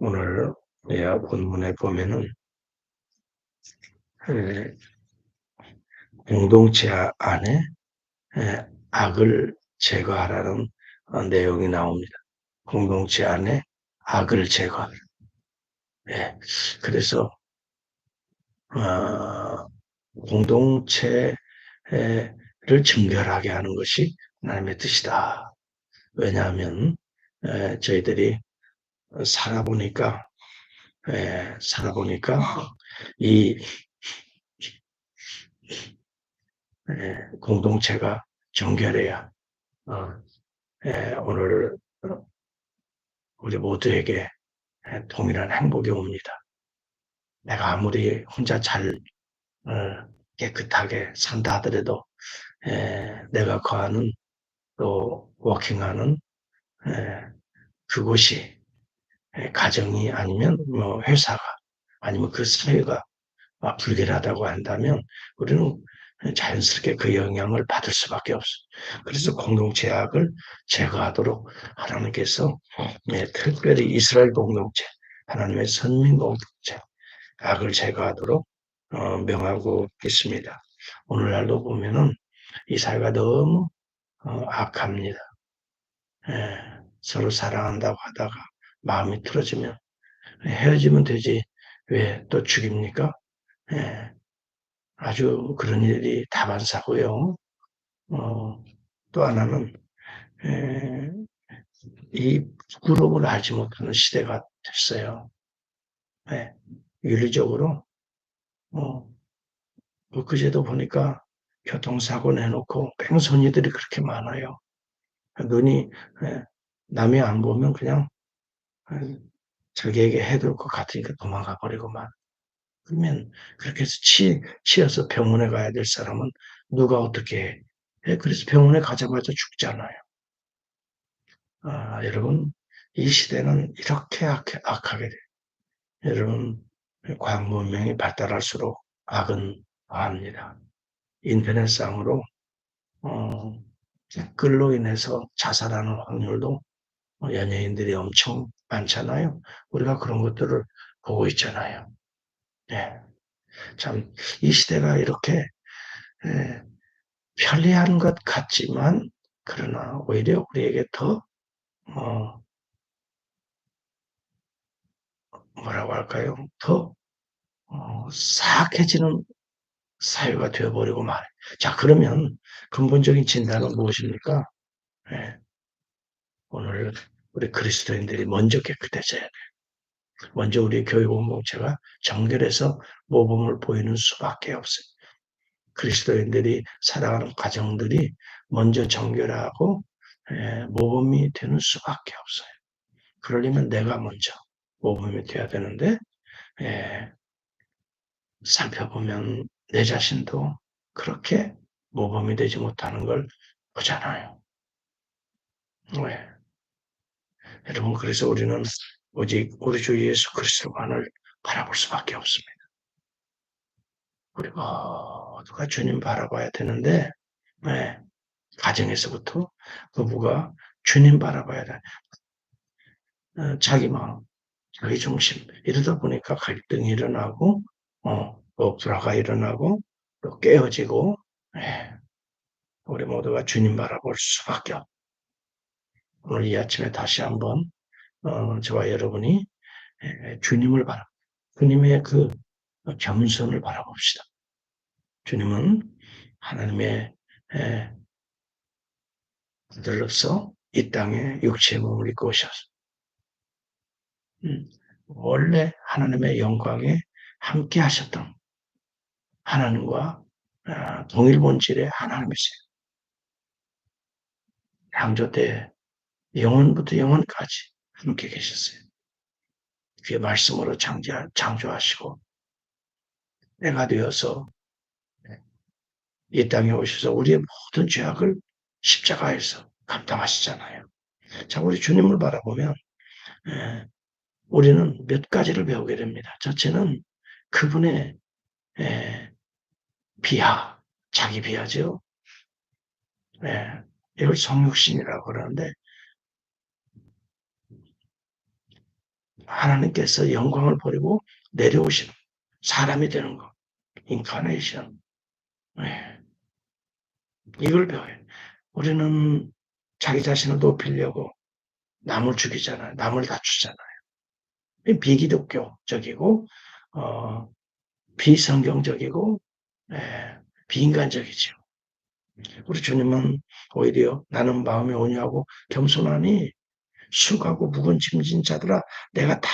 오늘 예, 본문에 보면은 예, 공동체 안에 예, 악을 제거하라는 어, 내용이 나옵니다. 공동체 안에 악을 제거. 예, 그래서 어, 공동체를 정결하게 하는 것이 하나님의 뜻이다. 왜냐하면 에, 저희들이 살아보니까 에, 살아보니까 이 에, 공동체가 정결해야 어, 에, 오늘 우리 모두에게 동일한 행복이 옵니다. 내가 아무리 혼자 잘 어, 깨끗하게 산다 하더라도 에, 내가 거하는 또 워킹하는 에, 그곳이 에, 가정이 아니면 뭐 회사가 아니면 그 사회가 불결하다고 한다면 우리는 자연스럽게 그 영향을 받을 수밖에 없어. 그래서 공동체 악을 제거하도록 하나님께서 네, 특별히 이스라엘 공동체, 하나님의 선민 공동체 악을 제거하도록 어, 명하고 있습니다. 오늘날도 보면은 이 사회가 너무 어, 악합니다. 예, 서로 사랑한다고 하다가 마음이 틀어지면 헤어지면 되지 왜 또 죽입니까? 예, 아주 그런 일이 다반사고요. 어, 또 하나는 에, 이 부끄러움을 알지 못하는 시대가 됐어요. 예, 윤리적으로 어, 그제도 보니까 교통사고 내놓고 뺑소니들이 그렇게 많아요. 눈이 예, 남이 안 보면 그냥 예, 자기에게 해둘 것 같으니까 도망가 버리고만. 그러면 그렇게 해서 치, 치여서 병원에 가야 될 사람은 누가 어떻게 해? 예, 그래서 병원에 가자마자 죽잖아요. 아, 여러분, 이 시대는 이렇게 악, 악하게 돼요. 여러분, 과학 문명이 발달할수록 악은 더합니다. 인터넷 상으로 어, 댓글로 인해서 자살하는 확률도 연예인들이 엄청 많잖아요. 우리가 그런 것들을 보고 있잖아요. 네. 참, 이 시대가 이렇게 예, 편리한 것 같지만, 그러나 오히려 우리에게 더, 어, 뭐라고 할까요? 더, 어, 사악해지는 사회가 되어버리고 말해. 자, 그러면 근본적인 진단은 무엇입니까? 예, 오늘 우리 그리스도인들이 먼저 깨끗해져야 돼. 먼저 우리 교육 공동체가 정결해서 모범을 보이는 수밖에 없어요. 그리스도인들이 살아가는 과정들이 먼저 정결하고 예, 모범이 되는 수밖에 없어요. 그러려면 내가 먼저 모범이 돼야 되는데 예, 살펴보면 내 자신도 그렇게 모범이 되지 못하는 걸 보잖아요. 왜? 여러분 그래서 우리는 오직 우리 주 예수 그리스도만을 바라볼 수밖에 없습니다. 우리 모두가 주님 바라봐야 되는데 네, 가정에서부터 부부가 주님 바라봐야 돼. 어, 자기 마음, 자기 중심 이러다 보니까 갈등이 일어나고 어, 또 불화가 일어나고 또 깨어지고 네, 우리 모두가 주님 바라볼 수밖에 없. 오늘 이 아침에 다시 한번 어, 저와 여러분이 에, 주님을 바라, 주님의 그 겸손을 바라봅시다. 주님은 하나님의 아들로서 이 땅에 육체의 몸을 입고 오셔서 음, 원래 하나님의 영광에 함께 하셨던 하나님과 아, 동일 본질의 하나님이세요. 창조 때 영원부터 영원까지 함께 계셨어요. 그의 말씀으로 창조하시고 때가 되어서 이 땅에 오셔서 우리의 모든 죄악을 십자가에서 감당하시잖아요. 자, 우리 주님을 바라보면 에, 우리는 몇 가지를 배우게 됩니다. 첫째는 그분의 에, 비하, 자기 비하죠. 에, 이걸 성육신이라고 그러는데 하나님께서 영광을 버리고 내려오시는 사람이 되는 것. 인카네이션. 네. 이걸 배워요. 우리는 자기 자신을 높이려고 남을 죽이잖아요. 남을 다추잖아요. 비기독교적이고 어, 비성경적이고 예, 비인간적이죠. 우리 주님은 오히려 나는 마음에 온유하고 겸손하니 수고하고 묵은 짐진 자들아 내가 다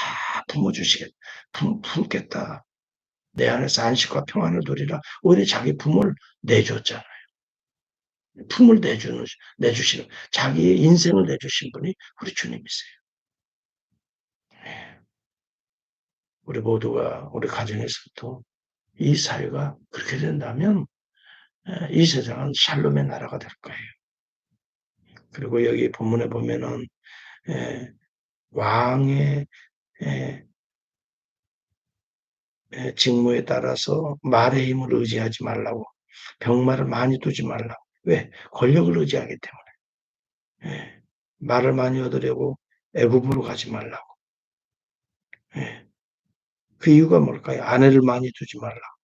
품어주시겠다. 품, 품겠다. 내 안에서 안식과 평안을 누리라. 오히려 자기 품을 내줬잖아요. 품을 내주는, 내주시는, 자기의 인생을 내주신 분이 우리 주님이세요. 네. 우리 모두가, 우리 가정에서도 이 사회가 그렇게 된다면 이 세상은 샬롬의 나라가 될 거예요. 그리고 여기 본문에 보면은 왕의 직무에 따라서 말의 힘을 의지하지 말라고 병말을 많이 두지 말라고. 왜? 권력을 의지하기 때문에. 말을 많이 얻으려고 애굽으로 가지 말라고. 그 이유가 뭘까요? 아내를 많이 두지 말라고.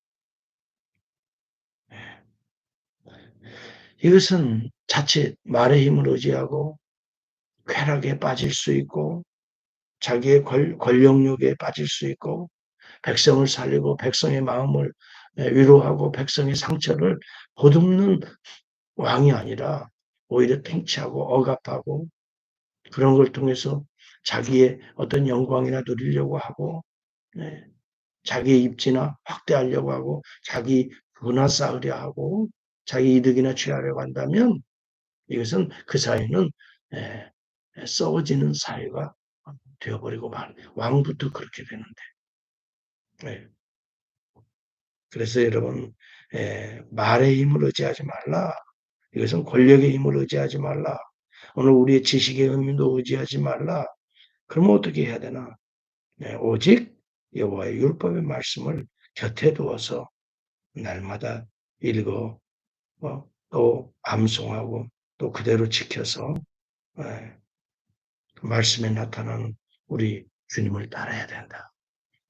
이것은 자칫 말의 힘을 의지하고 쾌락에 빠질 수 있고 자기의 권, 권력욕에 빠질 수 있고 백성을 살리고 백성의 마음을 위로하고 백성의 상처를 보듬는 왕이 아니라 오히려 팽치하고 억압하고 그런 걸 통해서 자기의 어떤 영광이나 누리려고 하고 네, 자기의 입지나 확대하려고 하고 자기 분화 쌓으려 하고 자기 이득이나 취하려고 한다면 이것은 그 사회는 에, 썩어지는 사회가 되어버리고 말 왕부터 그렇게 되는데. 네. 그래서 여러분 에, 말의 힘을 의지하지 말라. 이것은 권력의 힘을 의지하지 말라. 오늘 우리의 지식의 힘도 의지하지 말라. 그러면 어떻게 해야 되나? 네, 오직 여호와의 율법의 말씀을 곁에 두어서 날마다 읽어 어, 또 암송하고 또 그대로 지켜서 예, 그 말씀에 나타나는 우리 주님을 따라야 된다.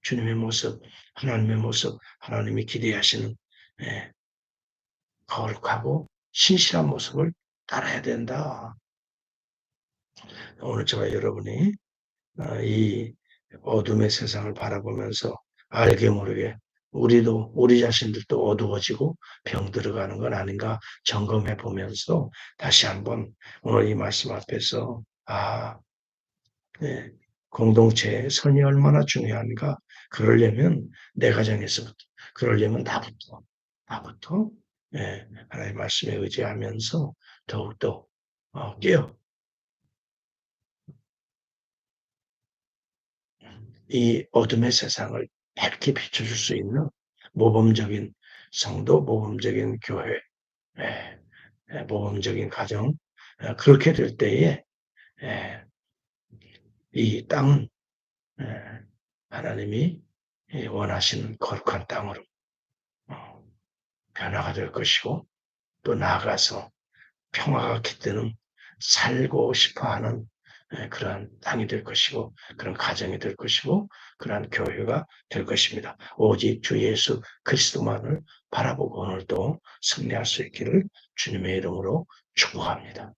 주님의 모습, 하나님의 모습, 하나님이 기대하시는 예, 거룩하고 신실한 모습을 따라야 된다. 오늘 제가 여러분이 어, 이 어둠의 세상을 바라보면서 알게 모르게 우리도 우리 자신들도 어두워지고 병 들어가는 건 아닌가 점검해 보면서 다시 한번 오늘 이 말씀 앞에서 아 네, 공동체의 선이 얼마나 중요한가. 그러려면 내 가정에서부터 그러려면 나부터 나부터 네, 하나님의 말씀에 의지하면서 더욱더 어, 깨어. 이 어둠의 세상을 밝게 비춰줄 수 있는 모범적인 성도, 모범적인 교회, 예, 예, 모범적인 가정 예, 그렇게 될 때에 이 땅은 하나님이 원하시는 거룩한 땅으로 어, 변화가 될 것이고 또 나아가서 평화가 깃드는 살고 싶어하는 예, 그러한 땅이 될 것이고 그런 가정이 될 것이고 그러한 교회가 될 것입니다. 오직 주 예수 그리스도만을 바라보고 오늘도 승리할 수 있기를 주님의 이름으로 축복합니다.